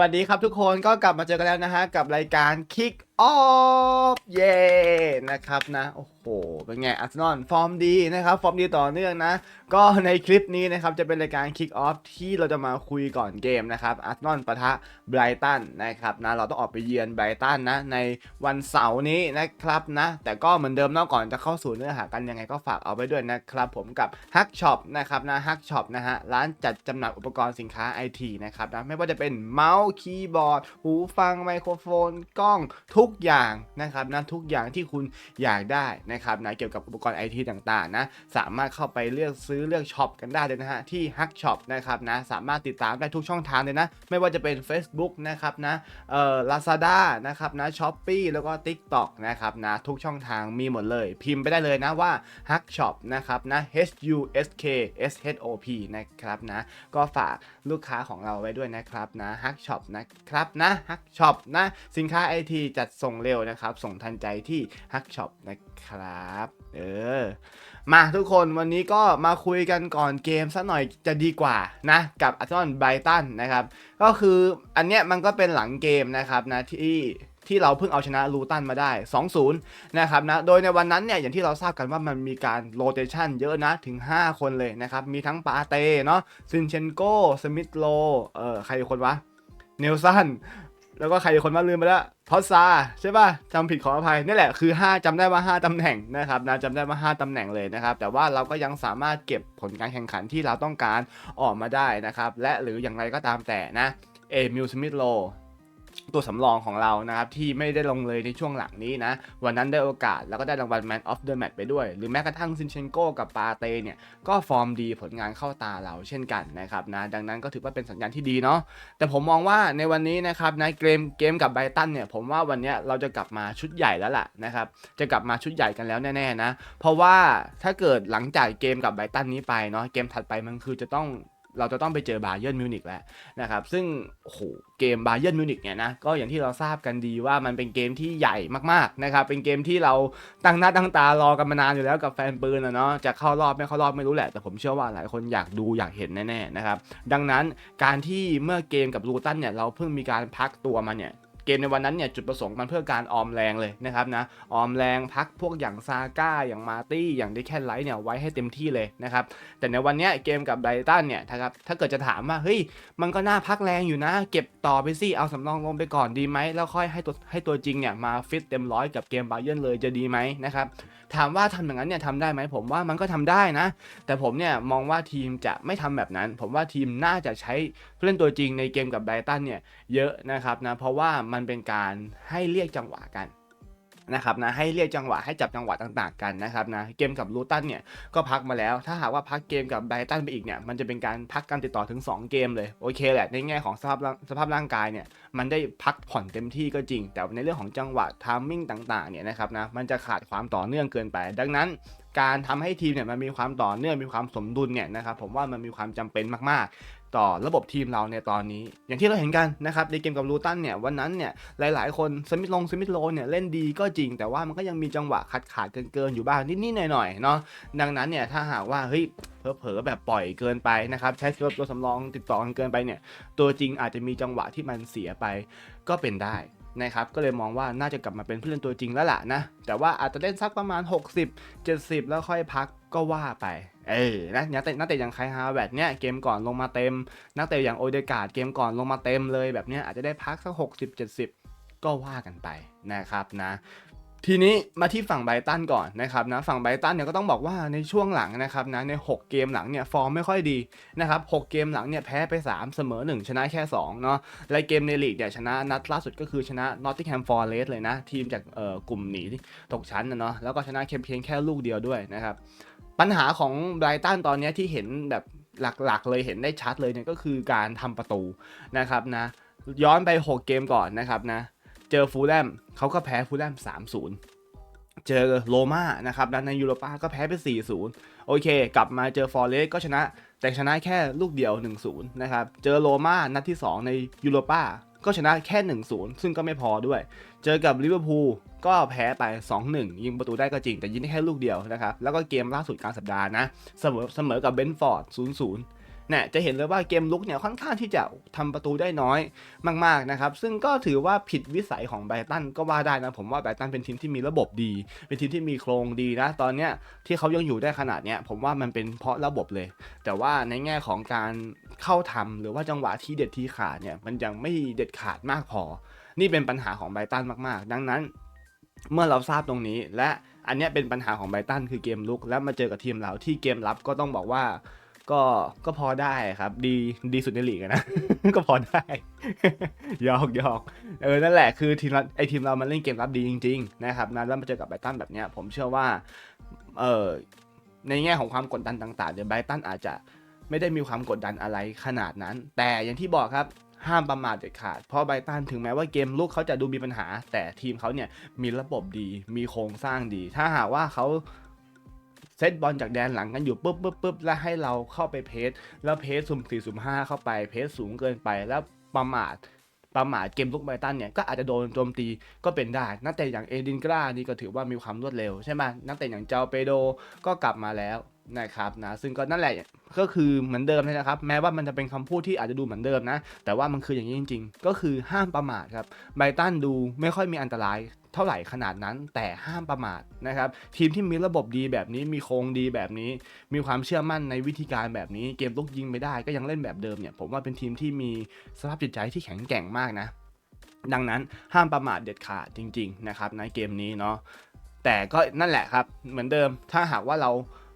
วัสดีครับทุกคนก็กลับมาเจอกันแล้วนะฮะกับรายการ Kick Off เย้นะครับนะ โอ้โห เป็นไงอาร์เซนอลฟอร์มดีนะครับ ฟอร์มดีต่อเนื่องนะ ก็ในคลิปนี้นะครับ จะเป็นรายการ Kick Off ที่เราจะมาคุยก่อนเกมนะครับอาร์เซนอลปะทะไบรตันนะครับนะ เราต้องออกไปเยือนไบรตันนะ ในวันเสาร์นี้นะครับนะ แต่ก็เหมือนเดิมเนอกก่อนจะเข้าสู่เนื้อหากันยังไงก็ฝากเอาไปด้วยนะครับ ผมกับ Hack Shop นะครับนะ Hack Shop นะฮะร้านจัดจำหน่ายอุปกรณ์สินค้า IT นะครับนะไม่ว่าจะเป็นเมาส์คีย์บอร์ดหูฟังไมโครโฟนกล้องทุกกอย่างนะครับนะทุกอย่างที่คุณอยากได้นะครับนะเกี่ยวกับอุปกรณ์ IT ต่างๆนะสามารถเข้าไปเลือกซื้อเลือกช็อปกันได้เลยนะฮะที่ Hack Shop นะครับนะสามารถติดตามได้ทุกช่องทางเลยนะ ไม่ว่าจะเป็น Facebook นะครับนะเอ่อ Lazada นะครับนะ Shopee แล้วก็ TikTok นะครับนะทุกช่องทางมีหมดเลย พิมพ์ไปได้เลยนะว่า Hack Shop นะครับนะ H U S K S H O P นะครับนะก็ฝากลูกค้าของเราไว้ด้วยนะครับนะฮักช็อปนะครับนะฮักช็อปนะสินค้าไอทีจัดส่งเร็วนะครับ ส่งทันใจที่ฮักช็อปนะครับเออมาทุกคนวันนี้ก็มาคุยกันก่อนเกมสักหน่อยจะดีกว่านะกับอาร์เซนอลไบรตันนะครับก็คืออันเนี้ยมันก็เป็นหลังเกมนะครับนะที่ ที่เราเพิ่งเอาชนะลูตันมาได้ 2-0 นะครับนะ โดยในวันนั้นเนี่ยอย่างที่เราทราบกันว่ามันมีการโรเตชันเยอะนะถึง 5 คนเลยนะครับ มีทั้งปาเต้เนาะซินเชนโกสมิธโลเออใครอีกคนวะเนลสันแล้วก็ใครอีกคนว่าลืมไปแล้วทอสซาใช่ป่ะจำผิดขออภัยนี่แหละคือ 5จำได้ว่า 5ตำแหน่งนะครับนะจำได้ว่า 5ตำแหน่งเลยนะครับ แต่ว่าเราก็ยังสามารถเก็บผลการแข่งขันที่เราต้องการออกมาได้นะครับ และหรืออย่างไรก็ตามแต่นะเอมิลสมิธโล ตัวสำรองของเรานะครับที่ไม่ได้ลงเลยในช่วงหลังนี้นะวันนั้นได้โอกาสแล้วก็ได้รางวัล Man of the Match ไปด้วย หรือแม้กระทั่งซินเชนโกกับปาเต้เนี่ยก็ฟอร์มดีผลงานเข้าตาเราเช่นกันนะครับนะดังนั้นก็ถือว่าเป็นสัญญาณที่ดีเนาะแต่ผมมองว่าในวันนี้นะครับในเกมเกมกับไบตันเนี่ยผมว่าวันนี้เราจะกลับมาชุดใหญ่แล้วล่ะนะครับจะกลับมาชุดใหญ่กันแล้วแน่ๆนะเพราะว่าถ้าเกิดหลังจากเกมกับไบตันนี้ไปเนาะเกมถัดไปมันคือจะต้อง เราจะต้องไปเจอบาเยิร์นมิวนิกแล้วนะครับซึ่งโอ้โหเกมบาเยิร์นมิวนิกเนี่ยนะก็อย่างที่เราทราบกันดีว่ามันเป็นเกมที่ใหญ่มากๆนะครับเป็นเกมที่เราตั้งหน้าตั้งตารอกันมานานอยู่แล้วกับแฟนปืนนะเนาะจะเข้ารอบไม่เข้ารอบไม่รู้แหละ แต่ผมเชื่อว่าหลายคนอยากดูอยากเห็นแน่ๆนะครับดังนั้นการที่เมื่อเกมกับลูตันเนี่ยเราเพิ่งมีการพักตัวมาเนี่ย เกมในวันนั้นเนี่ยจุดประสงค์มันเพื่อการออมแรงเลยนะครับนะออมแรงพักพวกอย่างซาก้าอย่างมาตี้อย่างดิแคนไลท์เนี่ยไว้ให้เต็มที่เลยนะครับแต่ในวันเนี้ยเกมกับไบรตันเนี่ยนะครับถ้าเกิดจะถามว่าเฮ้ยมันก็น่าพักแรงอยู่นะ เก็บต่อไปสิเอาสำรองลงไปก่อนดีไหมแล้วค่อยให้ตัวให้ตัวจริงเนี่ยมาฟิตเต็มร้อยกับเกมบาเยิร์นเลยจะดีไหมนะครับ ถามว่าทำอย่างนั้นเนี่ยทำได้ไหมผมว่ามันก็ทำได้นะ แต่ผมเนี่ยมองว่าทีมจะไม่ทำแบบนั้น ผมว่าทีมน่าจะใช้ผู้เล่นตัวจริงในเกมกับไบรตันเนี่ยเยอะนะครับนะเพราะว่ามันเป็นการให้เรียกจังหวะกัน นะครับนะให้เรียกจังหวะให้จับจังหวะต่างๆกันนะครับนะเกมกับลูตันเนี่ยก็พักมาแล้ว ถ้าหากว่าพักเกมกับไบรตันไปอีกเนี่ยมันจะเป็นการพักการติดต่อถึง 2 เกมเลยโอเคแหละในแง่ของสภาพสภาพร่างกายเนี่ยมันได้พักผ่อนเต็มที่ก็จริง แต่ในเรื่องของจังหวะทามมิ่งต่างๆเนี่ยนะครับนะมันจะขาดความต่อเนื่องเกินไป ดังนั้นการทำให้ทีมเนี่ยมันมีความต่อเนื่องมีความสมดุลเนี่ยนะครับผมว่ามันมีความจำเป็นมากๆ ต่อระบบทีมเราในตอนนี้ อย่างที่เราเห็นกันนะครับในเกมกับลูตันเนี่ยวันนั้นเนี่ยหลาย ๆ คนสมิธลงสมิธโลเนี่ยเล่นดีก็จริง แต่ว่ามันก็ยังมีจังหวะขาดขาดเกินๆอยู่บ้างนิด ๆ หน่อย ๆ เนาะดังนั้นเนี่ยถ้าหากว่าเฮ้ยเผลอๆแบบปล่อยเกินไปนะครับใช้ตัวสำรองติดต่อกันเกินไปเนี่ยตัวจริงอาจจะมีจังหวะที่มันเสียไปก็เป็นได้ นะครับก็เลยมองว่าน่าจะกลับมาเป็นผู้เล่นตัวจริงแล้วล่ะนะ แต่ว่าอาจจะเล่นสักประมาณ 60 70 แล้วค่อยพักก็ว่าไป เอ้นะนักเตะนักเตะอย่างไคฮาแวดเนี่ยเกมก่อนลงมาเต็ม นักเตะอย่างโอเดกาดเกมก่อนลงมาเต็มเลยแบบเนี้ยอาจจะได้พักสัก 60 70 ก็ว่ากันไปนะครับนะ ทีนี้มาที่ฝั่งไบตันก่อนนะครับนะฝั่งไบตันเนี่ยก็ต้องบอกว่าในช่วงหลังนะครับนะใน 6 เกมหลังเนี่ยฟอร์มไม่ค่อยดีนะครับ6เกมหลังเนี่ยแพ้ไป 3 เสมอ 1 ชนะแค่2เนาะและเกมในลีกเนี่ยชนะนัดล่าสุดก็คือชนะ Nottingham Forest เลยนะ ทีมจากเอ่อกลุ่มหนีตกชั้นนะเนาะแล้วก็ชนะเพียงแค่ลูกเดียวด้วยนะครับปัญหาของไบตันตอนนี้ที่เห็นแบบหลักๆ เลยเห็นได้ชัดเลยเนี่ยก็คือการทำประตูนะครับนะย้อนไป 6 เกมก่อนนะครับนะ เจอฟูลแลมเขาก็แพ้ฟูลแลม3-0 เจอโรม่านะครับนะในยูโรปาก็แพ้ไป 4-0 โอเค กลับมาเจอฟอร์เรสก็ชนะ แต่ชนะแค่ลูกเดียว 1-0 นะครับ เจอโรม่านัดที่ 2 ในยูโรปาก็ชนะแค่ 1-0 ซึ่งก็ไม่พอด้วย เจอกับลิเวอร์พูลก็แพ้ไป 2-1 ยิงประตูได้ก็จริง แต่ยิงได้แค่ลูกเดียวนะครับ แล้วก็เกมล่าสุดกลางสัปดาห์นะ เสมอเสมอกับเบนฟอร์ด 0-0 เนี่ยจะเห็นเลยว่าเกมลุกเนี่ยค่อนข้างที่จะทำประตูได้น้อยมากๆนะครับซึ่งก็ถือว่าผิดวิสัยของไบรตันก็ว่าได้นะผมว่าไบรตันเป็นทีมที่มีระบบดี เป็นทีมที่มีโครงดีนะตอนเนี้ยที่เขายังอยู่ได้ขนาดเนี้ยผมว่ามันเป็นเพราะระบบเลย แต่ว่าในแง่ของการเข้าทำหรือว่าจังหวะที่เด็ดที่ขาดเนี่ยมันยังไม่เด็ดขาดมากพอ นี่เป็นปัญหาของไบรตันมากๆ ดังนั้น เมื่อเราทราบตรงนี้และอันนี้เป็นปัญหาของไบรตันคือเกมลุก แล้วมาเจอกับทีมเราที่เกมรับก็ต้องบอกว่า ก็ก็พอได้ครับ ดีดีสุดในลีกนะ ก็พอได้ยอกยอกเออนั่นแหละคือทีมเราไอทีมเรามันเล่นเกมรับดีจริง ๆ นะครับนะแล้วมาเจอกับไบตันแบบเนี้ยผมเชื่อว่าเออในแง่ของความกดดันต่างๆเดี๋ยวไบตันอาจจะไม่ได้มีความกดดันอะไรขนาดนั้น แต่อย่างที่บอกครับห้ามประมาทเด็ดขาด เพราะไบตันถึงแม้ว่าเกมลุกเขาจะดูมีปัญหา แต่ทีมเขาเนี่ยมีระบบดี มีโครงสร้างดี ถ้าหากว่าเขา เซตบอลจากแดนหลังกันอยู่ปุ๊บปุ๊บปุ๊บแล้วให้เราเข้าไปเพสแล้วเพสสุ่มสี่สุ่มห้าเข้าไปเพสสูงเกินไปแล้วประมาทประมาทเกมลุกไบตันเนี่ยก็อาจจะโดนโจมตีก็เป็นได้ นักเตะอย่างเอดินกรานี่ก็ถือว่ามีความรวดเร็วใช่ไหมนักเตะอย่างเจ้าเปโดก็กลับมาแล้วนะครับนะซึ่งก็นั่นแหละก็คือเหมือนเดิมเลยนะครับ แม้ว่ามันจะเป็นคำพูดที่อาจจะดูเหมือนเดิมนะ แต่ว่ามันคืออย่างนี้จริง ๆ ก็คือห้ามประมาทครับไบตันดูไม่ค่อยมีอันตราย เท่าไหร่ขนาดนั้นแต่ห้ามประมาทนะครับ ทีมที่มีระบบดีแบบนี้มีโครงดีแบบนี้ มีความเชื่อมั่นในวิธีการแบบนี้ เกมลุกยิงไม่ได้ก็ยังเล่นแบบเดิมเนี่ยผมว่าเป็นทีมที่มีสภาพจิตใจที่แข็งแกร่งมากนะ ดังนั้นห้ามประมาทเด็ดขาดจริง ๆ นะครับในเกมนี้เนาะแต่ก็นั่นแหละครับเหมือนเดิมถ้าหากว่าเรา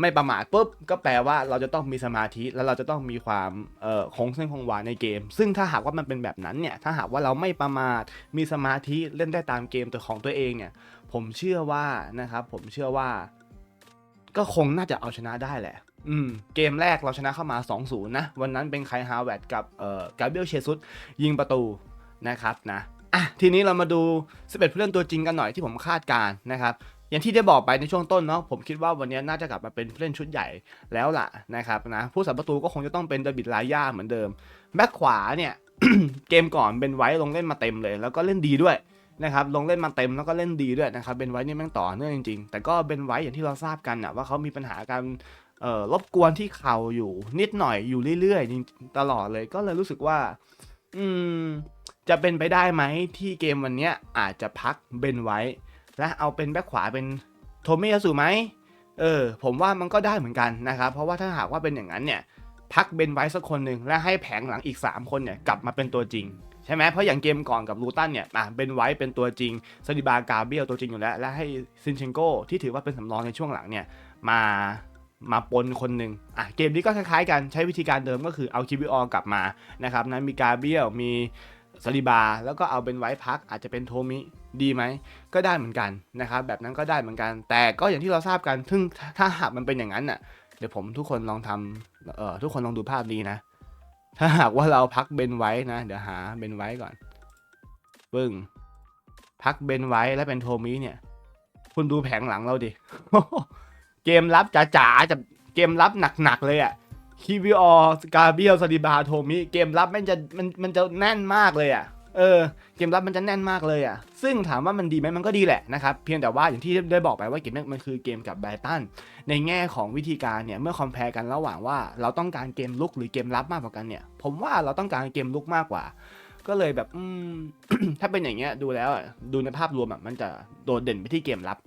ไม่ประมาทปุ๊บก็แปลว่าเราจะต้องมีสมาธิแล้วเราจะต้องมีความเอ่อคงเส้นคงวาในเกม ซึ่งถ้าหากว่ามันเป็นแบบนั้นเนี่ยถ้าหากว่าเราไม่ประมาทมีสมาธิเล่นได้ตามเกมตัวของตัวเองเนี่ย ผมเชื่อว่านะครับ ผมเชื่อว่า ก็คงน่าจะเอาชนะได้แหละ อืม เกมแรกเราชนะเข้ามา 2-0 นะ วันนั้นเป็นไคฮาวเวตกับเอ่อกาเบรียลเชซุสยิงประตูนะครับนะอะทีนี้เรามาดู 11 ผู้เล่นตัวจริงกันหน่อยที่ผมคาดการนะครับ อย่างที่ได้บอกไปในช่วงต้นเนาะผมคิดว่าวันนี้น่าจะกลับมาเป็นผู้เล่นชุดใหญ่แล้วล่ะนะครับนะผู้สับประตูก็คงจะต้องเป็นดาบิดลาย่าเหมือนเดิมแบ็คขวาเนี่ย เกมก่อนเป็นไว้ลงเล่นมาเต็มเลย แล้วก็เล่นดีด้วยนะครับลงเล่นมาเต็มแล้วก็เล่นดีด้วยนะครับเป็นไว้นี่แม่งต่อเนื่องจริงๆ แต่ก็เป็นไว้อย่างที่เราทราบกันอะว่าเขามีปัญหาการรบกวนที่เข่าอยู่นิดหน่อยอยู่เรื่อยๆจริงตลอดเลยก็เลยรู้สึกว่า อืมจะเป็นไปได้ไหมที่เกมวันเนี้ยอาจจะพักเบนไว้ และเอาเป็นแบ็คขวาเป็นโทมิยาสุไหมเออผมว่ามันก็ได้เหมือนกันนะครับ เพราะว่าถ้าหากว่าเป็นอย่างนั้นเนี่ยพักเบนไว้สักคนหนึ่งและให้แผงหลังอีก 3 คนเนี่ยกลับมาเป็นตัวจริงใช่ไหมเพราะอย่างเกมก่อนกับลูตันเนี่ยอะเบนไว้เป็นตัวจริงซาดิบากาเบียลตัวจริงอยู่แล้ว และให้ซินเชนโกที่ถือว่าเป็นสำรองในช่วงหลังเนี่ยมามาปนคนหนึ่งอะเกมนี้ก็คล้ายๆกันใช้วิธีการเดิมก็คือเอาคิวิออกลับมานะครับนั้นมีกาเบียลมี ซาดิบา แล้วก็เอาเป็นไว้พักอาจจะเป็นโทมิดีไหมก็ได้เหมือนกันนะครับแบบนั้นก็ได้เหมือนกัน แต่ก็อย่างที่เราทราบกันซึ่งถ้าหากมันเป็นอย่างนั้นน่ะเดี๋ยวผมทุกคนลองทำเอ่อทุกคนลองดูภาพนี้นะ ถ้าหากว่าเราพักเบนไว้นะ เดี๋ยวหาเบนไว้ก่อนปึ้งพักเบนไว้แล้วเป็นโทมิเนี่ย คุณดูแผงหลังเราดิเกมรับจ๋าๆจะเกมรับหนักๆเลยอะ คิวิออกาเบียลซาดิบาโทมิเกมรับมันจะมันมันจะแน่นมากเลยอะเออเกมรับมันจะแน่นมากเลยอะ ซึ่งถามว่ามันดีไหมมันก็ดีแหละนะครับ เพียงแต่ว่าอย่างที่ได้บอกไปว่าเกมนี้มันคือเกมกับไบรตัน ในแง่ของวิธีการเนี่ย เมื่อคอมเพลกันระหว่างว่าเราต้องการเกมลุกหรือเกมรับมากกว่ากันเนี่ย ผมว่าเราต้องการเกมลุกมากกว่า ก็เลยแบบอืมถ้าเป็นอย่างเงี้ยดูแล้วดูในภาพรวมอะมันจะโดดเด่นไปที่เกมรับ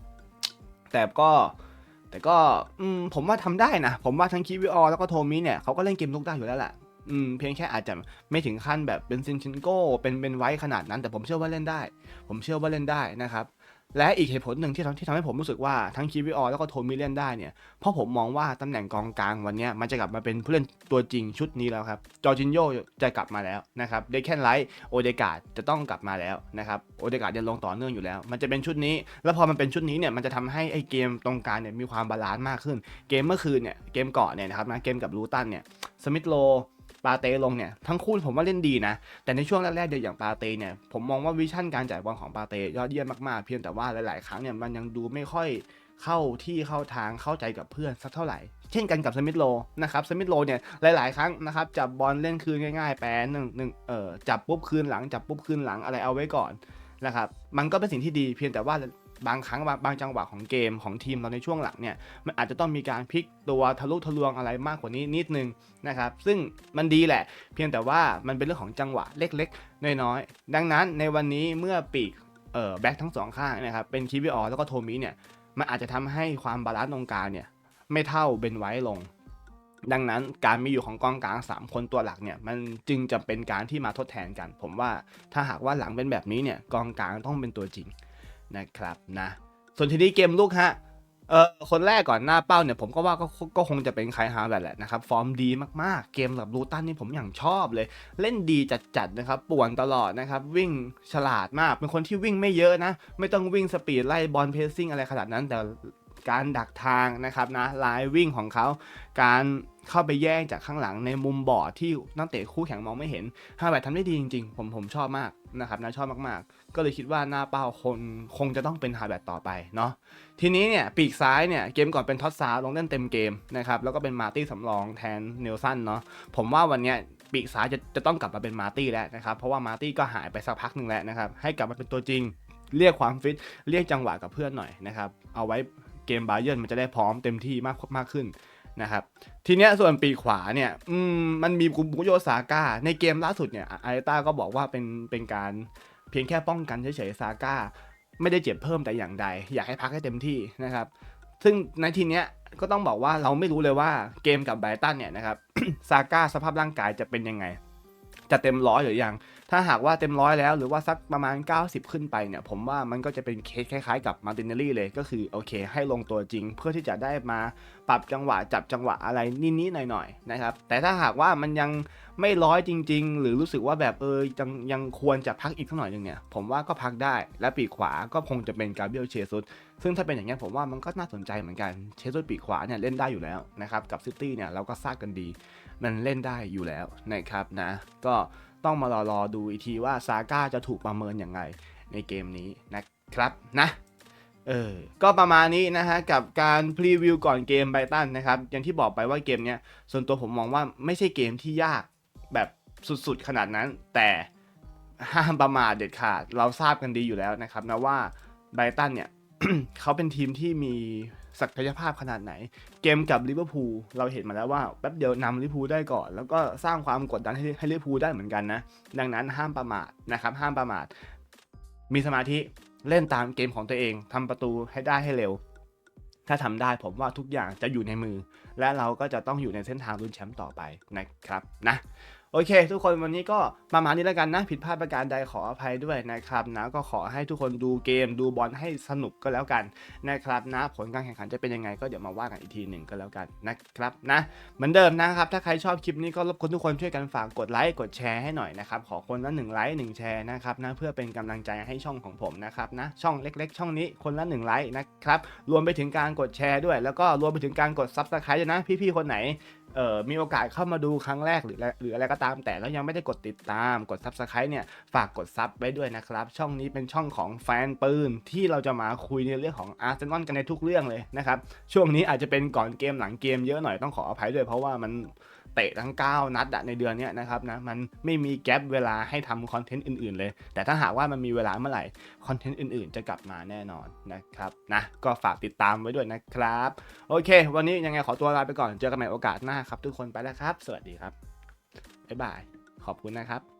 แต่ก็ แต่ก็ผมว่าทำได้นะ ผมว่าทั้งคิวิออแล้วก็โทมิเนี่ยเขาก็เล่นเกมลุกได้อยู่แล้วแหละอืมเพียงแค่อาจจะไม่ถึงขั้นแบบเป็นซินชินโก้เป็นเป็นไว้ขนาดนั้น แต่ผมเชื่อว่าเล่นได้ ผมเชื่อว่าเล่นได้นะครับ และอีกเหตุผลหนึ่งที่ทำที่ทำให้ผมรู้สึกว่าทั้งคิวิออแล้วก็โทมิเล่นได้เนี่ย เพราะผมมองว่าตำแหน่งกองกลางวันนี้มันจะกลับมาเป็นผู้เล่นตัวจริงชุดนี้แล้วครับ จอร์จินโยจะกลับมาแล้วนะครับ เดคแคนไลท์โอเดกาดจะต้องกลับมาแล้วนะครับ โอเดกาดยังลงต่อเนื่องอยู่แล้ว มันจะเป็นชุดนี้ แล้วพอมันเป็นชุดนี้เนี่ย มันจะทำให้ไอ้เกมตรงกลางเนี่ยมีความบาลานซ์มากขึ้น เกมเมื่อคืนเนี่ย เกมก่อนเนี่ยนะครับนะ เกมกับลูตันเนี่ย สมิธโล ปาเต้ลงเนี่ยทั้งคู่ผมว่าเล่นดีนะ แต่ในช่วงแรกๆเดียวอย่างปาเต้เนี่ยผมมองว่าวิชั่นการจ่ายบอลของปาเต้ยอดเยี่ยมมากๆเพียงแต่ว่าหลายๆ ครั้งเนี่ยมันยังดูไม่ค่อยเข้าที่เข้าทางเข้าใจกับเพื่อนสักเท่าไหร่ เช่นกันกับสมิธโลนะครับสมิธโลเนี่ยหลาย ๆ ครั้งนะครับจับบอลเล่นคืนง่าย ๆ แปรหนึ่งหนึ่งเออจับปุ๊บคืนหลังจับปุ๊บคืนหลังอะไรเอาไว้ก่อนนะครับมันก็เป็นสิ่งที่ดีเพียงแต่ว่า บางครั้งบางจังหวะของเกมของทีมเราในช่วงหลังเนี่ยมันอาจจะต้องมีการพลิกตัวทะลุทะลวงอะไรมากกว่านี้นิดนึงนะครับซึ่งมันดีแหละ เพียงแต่ว่ามันเป็นเรื่องของจังหวะเล็กๆ น้อยๆ ดังนั้นในวันนี้เมื่อปีกเอ่อแบ็คทั้งสองข้างนะครับเป็นคิวิออแล้วก็โทมิเนี่ยมันอาจจะทำให้ความบาลานซ์ตรงกลางเนี่ยไม่เท่าเบนไว้ลง ดังนั้นการมีอยู่ของกองกลาง 3 คนตัวหลักเนี่ยมันจึงจะเป็นการที่มาทดแทนกัน ผมว่าถ้าหากว่าหลังเป็นแบบนี้เนี่ยกองกลางต้องเป็นตัวจริง นะครับนะ ส่วนทีนี้เกมลูกฮะเออคนแรกก่อนหน้าเป้าเนี่ยผมก็ว่าก็ก็คงจะเป็นไคฮาร์แหละนะครับ ฟอร์มดีมากๆ เกมกับลูตันนี่ผมอย่างชอบเลย เล่นดีจัดๆนะครับป่วนตลอดนะครับ วิ่งฉลาดมากเป็นคนที่วิ่งไม่เยอะนะ ไม่ต้องวิ่งสปีดไล่บอลเพสซิ่งอะไรขนาดนั้นแต่ การดักทางนะครับนะลายวิ่งของเขา การเข้าไปแย่งจากข้างหลังในมุมบอร์ดที่นักเตะคู่แข่งมองไม่เห็นฮาแวร์ทำได้ดีจริงๆ ผมผมชอบมากนะครับนะชอบมากๆ ก็เลยคิดว่าหน้าเป้าคนคงจะต้องเป็นฮาแวร์ต่อไปเนาะทีนี้เนี่ยปีกซ้ายเนี่ยเกมก่อนเป็นท็อตซาลงเล่นเต็มเกมนะครับแล้วก็เป็นมาตี้สำรองแทนเนลสันเนาะผมว่าวันเนี้ยปีกซ้ายจะจะต้องกลับมาเป็นมาตี้แล้วนะครับ เพราะว่ามาตี้ก็หายไปสักพักหนึ่งแล้วนะครับ ให้กลับมาเป็นตัวจริง เรียกความฟิต เรียกจังหวะกับเพื่อนหน่อยนะครับ เอาไว้ เกมบาเยิร์นมันจะได้พร้อมเต็มที่มากมากขึ้นนะครับทีเนี้ยส่วนปีขวาเนี่ยมมันมีกุบุโยซาก้าในเกมล่าสุดเนี่ยไอบิต้าก็บอกว่าเป็นเป็นการเพียงแค่ป้องกันเฉยๆซาก้าไม่ได้เจ็บเพิ่มแต่อย่างใด อยากให้พักให้เต็มที่นะครับ ซึ่งในทีเนี้ยก็ต้องบอกว่าเราไม่รู้เลยว่าเกมกับไบตันเนี่ยนะครับซาก้าสภาพร่างกายจะเป็นยังไง จะเต็มร้อยหรือยัง ถ้าหากว่าเต็มร้อยแล้วหรือว่าสักประมาณ 90 ขึ้นไปเนี่ย ผมว่ามันก็จะเป็นเคสคล้ายๆ กับมาร์ตินเนลลี่เลยก็คือโอเค ให้ลงตัวจริงเพื่อที่จะได้มาปรับจังหวะจับจังหวะอะไรนิดๆหน่อยๆนะครับ แต่ถ้าหากว่ามันยังไม่ร้อยจริง ๆ หรือรู้สึกว่าแบบเออยังยังควรจะพักอีกสักหน่อยหนึงเนี่ย ผมว่าก็พักได้และปีกขวาก็คงจะเป็นกาเบรียลเชซุสซึ่งถ้าเป็นอย่างนี้ผมว่ามันก็น่าสนใจเหมือนกันเชซุสปีกขวาเนี่ยเล่นได้อยู่แล้วนะครับกับซิตี้เนี่ยเราก็ทราบกันดี มันเล่นได้อยู่แล้วนะครับนะก็ ต้องมารอรอดูอีกทีว่าซาก้าจะถูกประเมินอย่างไรในเกมนี้นะครับนะเออก็ประมาณนี้นะฮะกับการพรีวิวก่อนเกมไบตันนะครับอย่างที่บอกไปว่าเกมเนี้ยส่วนตัวผมมองว่าไม่ใช่เกมที่ยากแบบสุดๆขนาดนั้น แต่ห้ามประมาทเด็ดขาด เราทราบกันดีอยู่แล้วนะครับนะว่าไบตันเนี่ยเขาเป็นทีมที่มี ศักยภาพขนาดไหน เกมกับลิเวอร์พูลเราเห็นมาแล้วว่าแป๊บเดียวนำลิเวอร์พูลได้ก่อน แล้วก็สร้างความกดดันให้ให้ลิเวอร์พูลได้เหมือนกันนะ ดังนั้นห้ามประมาทนะครับห้ามประมาท มีสมาธิเล่นตามเกมของตัวเองทำประตูให้ได้ให้เร็ว ถ้าทำได้ผมว่าทุกอย่างจะอยู่ในมือ และเราก็จะต้องอยู่ในเส้นทางลุ้นแชมป์ต่อไปนะครับนะ โอเค ทุกคนวันนี้ก็ประมาณนี้แล้วกันนะ ผิดพลาดประการใดขออภัยด้วยนะครับนะก็ขอให้ทุกคนดูเกมดูบอลให้สนุกก็แล้วกันนะครับนะผลการแข่งขันจะเป็นยังไงก็เดี๋ยวมาว่ากันอีกทีหนึ่งก็แล้วกันนะครับนะเหมือนเดิมนะครับ ถ้าใครชอบคลิปนี้ก็รบกวนทุกคนช่วยกันฝากกดไลค์กดแชร์ให้หน่อยนะครับขอคนละหนึ่งไลค์หนึ่งแชร์นะครับนะเพื่อเป็นกำลังใจให้ช่องของผมนะครับนะช่องเล็ก ๆ ช่องนี้คนละหนึ่งไลค์นะครับรวมไปถึงการกดแชร์ด้วย แล้วก็รวมไปถึงการกดซับสไครต์ด้วยนะพี่ๆคนไหน เอ่อมีโอกาสเข้ามาดูครั้งแรกหรืออะไรหรืออะไรก็ตาม แต่แล้วยังไม่ได้กดติดตามกด Subscribe เนี่ยฝากกดซับไว้ด้วยนะครับ ช่องนี้เป็นช่องของแฟนปืนที่เราจะมาคุยในเรื่องของอาร์เซนอลกันในทุกเรื่องเลยนะครับ ช่วงนี้อาจจะเป็นก่อนเกมหลังเกมเยอะหน่อยต้องขออภัยด้วยเพราะว่ามัน เตะทั้ง 9 นัดในเดือนนี้นะครับนะมันไม่มีแกลบเวลาให้ทำคอนเทนต์อื่น ๆ เลย แต่ถ้าหากว่ามันมีเวลาเมื่อไหร่คอนเทนต์อื่น ๆ จะกลับมาแน่นอนนะครับนะก็ฝากติดตามไว้ด้วยนะครับ โอเค วันนี้ยังไงขอตัวลาไปก่อนเจอกันใหม่โอกาสหน้าครับ ทุกคนไปแล้วครับ สวัสดีครับบ๊ายบายขอบคุณนะครับ